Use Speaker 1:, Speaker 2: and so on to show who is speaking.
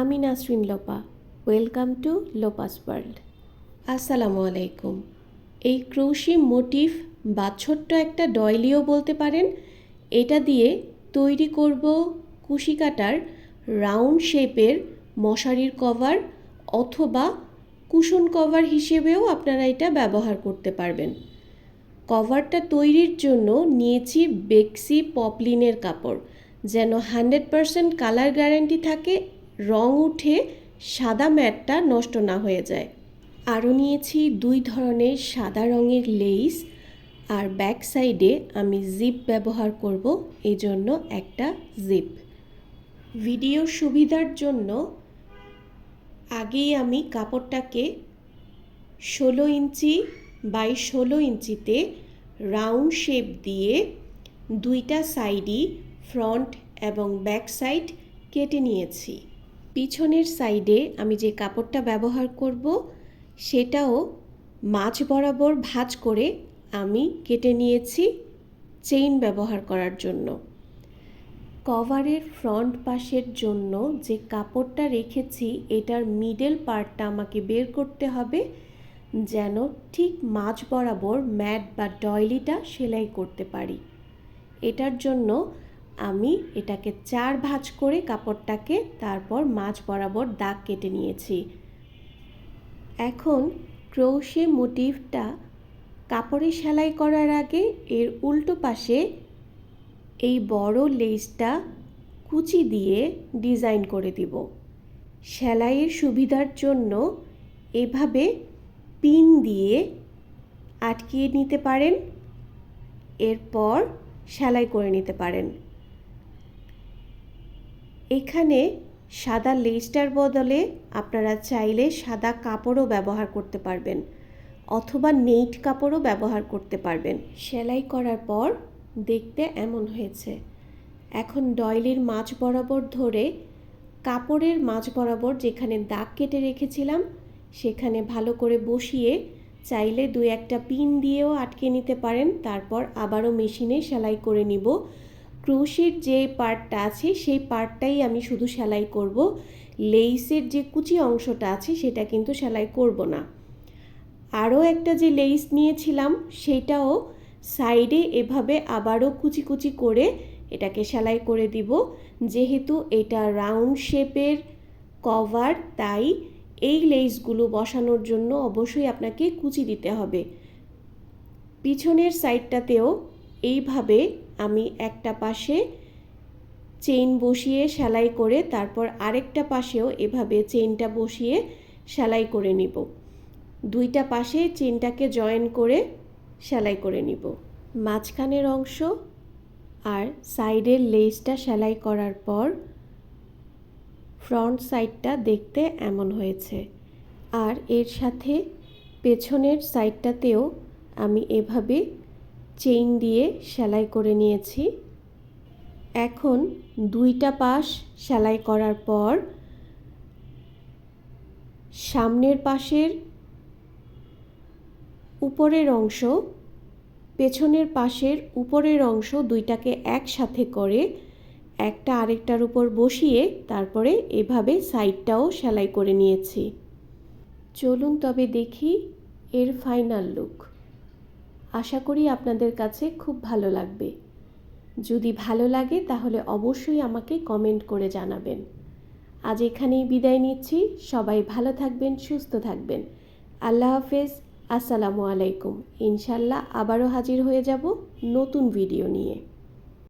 Speaker 1: আমি Nasrin Lopa. Welcome to Lopa's world আসসালামু আলাইকুম। এই ক্রৌশি মোটিভ বা ছোট্ট একটা ডয়লিও বলতে পারেন, এটা দিয়ে তৈরি করব কুশি কাটার রাউন্ড শেপের মশারির কভার অথবা কুশন কভার হিসেবেও আপনারা এটা ব্যবহার করতে পারবেন। কভারটা তৈরির জন্য নিয়েছি বেক্সি পপলিনের কাপড়, যেন হান্ড্রেড পারসেন্ট কালার গ্যারেন্টি থাকে রং উঠে সাদা ম্যাটটা নষ্ট না হয়ে যায়। আরও নিয়েছি দুই ধরনের সাদা রঙের লেইস আর ব্যাক সাইডে আমি জিপ ব্যবহার করব এই জন্য একটা জিপ। ভিডিওর সুবিধার জন্য আগেই আমি কাপড়টাকে ষোলো ইঞ্চি বাই ষোলো ইঞ্চিতে রাউন্ড শেপ দিয়ে দুইটা সাইডই ফ্রন্ট এবং ব্যাক সাইড কেটে নিয়েছি। পিছনের সাইডে আমি যে কাপড়টা ব্যবহার করব, সেটাও মাছ বরাবর ভাঁজ করে আমি কেটে নিয়েছি চেইন ব্যবহার করার জন্য। কভারের ফ্রন্ট পাশের জন্য যে কাপড়টা রেখেছি, এটার মিডল পার্টটা আমাকে বের করতে হবে, যেন ঠিক মাঝ বরাবর ম্যাট বা ডয়লিটা সেলাই করতে পারি। এটার জন্য আমি এটাকে চার ভাঁজ করে কাপড়টাকে তারপর মাঝ বরাবর দাগ কেটে নিয়েছি। এখন ক্রৌশে মোটিভটা কাপড়ে সেলাই করার আগে এর উল্টো পাশে এই বড় লেসটা কুচি দিয়ে ডিজাইন করে দিব। সেলাইয়ের সুবিধার জন্য এভাবে পিন দিয়ে আটকিয়ে নিতে পারেন, এরপর সেলাই করে নিতে পারেন। এখানে সাদা লেসটার বদলে আপনারা চাইলে সাদা কাপড়ও ব্যবহার করতে পারবেন, অথবা নেইট কাপড়ও ব্যবহার করতে পারবেন। সেলাই করার পর দেখতে এমন হয়েছে। এখন ডয়লির মাছ বরাবর ধরে কাপড়ের মাছ বরাবর যেখানে দাগ কেটে রেখেছিলাম, সেখানে ভালো করে বসিয়ে চাইলে দু একটা পিন দিয়েও আটকে নিতে পারেন। তারপর আবারও মেশিনে সেলাই করে নিব। ক্রুশের যে পার্টটা আছে, সেই পার্টটাই আমি শুধু সেলাই করব। লেইসের যে কুচি অংশটা আছে, সেটা কিন্তু সেলাই করব না। আরও একটা যে লেইস নিয়েছিলাম, সেটাও সাইডে এভাবে আবারও কুচি কুচি করে এটাকে সেলাই করে দিব। যেহেতু এটা রাউন্ড শেপের কভার, তাই এই লেইসগুলো বসানোর জন্য অবশ্যই আপনাকে কুচি দিতে হবে। পিছনের সাইডটাতেও এইভাবে আমি একটা পাশে চেইন বসিয়ে সেলাই করে তারপর আরেকটা পাশেও এভাবে চেইনটা বসিয়ে সেলাই করে নিব। দুইটা পাশে চেনটাকে জয়েন করে সেলাই করে নিব। মাঝখানের অংশ আর সাইডের লেসটা সেলাই করার পর ফ্রন্ট সাইডটা দেখতে এমন হয়েছে। আর এর সাথে পেছনের সাইডটাতেও আমি এভাবে চেইন দিয়ে সেলাই করে নিয়েছি। এখন দুইটা পাশ সেলাই করার পর সামনের পাশের উপরের অংশ, পেছনের পাশের উপরের অংশ দুইটাকে একসাথে করে একটা আরেকটার উপর বসিয়ে তারপরে এভাবে সাইডটাও সেলাই করে নিয়েছি। চলুন তবে দেখি এর ফাইনাল লুক। আশা করি আপনাদের কাছে খুব ভালো লাগবে। যদি ভালো লাগে তাহলে অবশ্যই আমাকে কমেন্ট করে জানাবেন। আজ এখানেই বিদায় নিচ্ছি। সবাই ভালো থাকবেন, সুস্থ থাকবেন। আল্লাহ হাফেজ। আসসালামু আলাইকুম। ইনশাল্লাহ আবারও হাজির হয়ে যাব নতুন ভিডিও নিয়ে।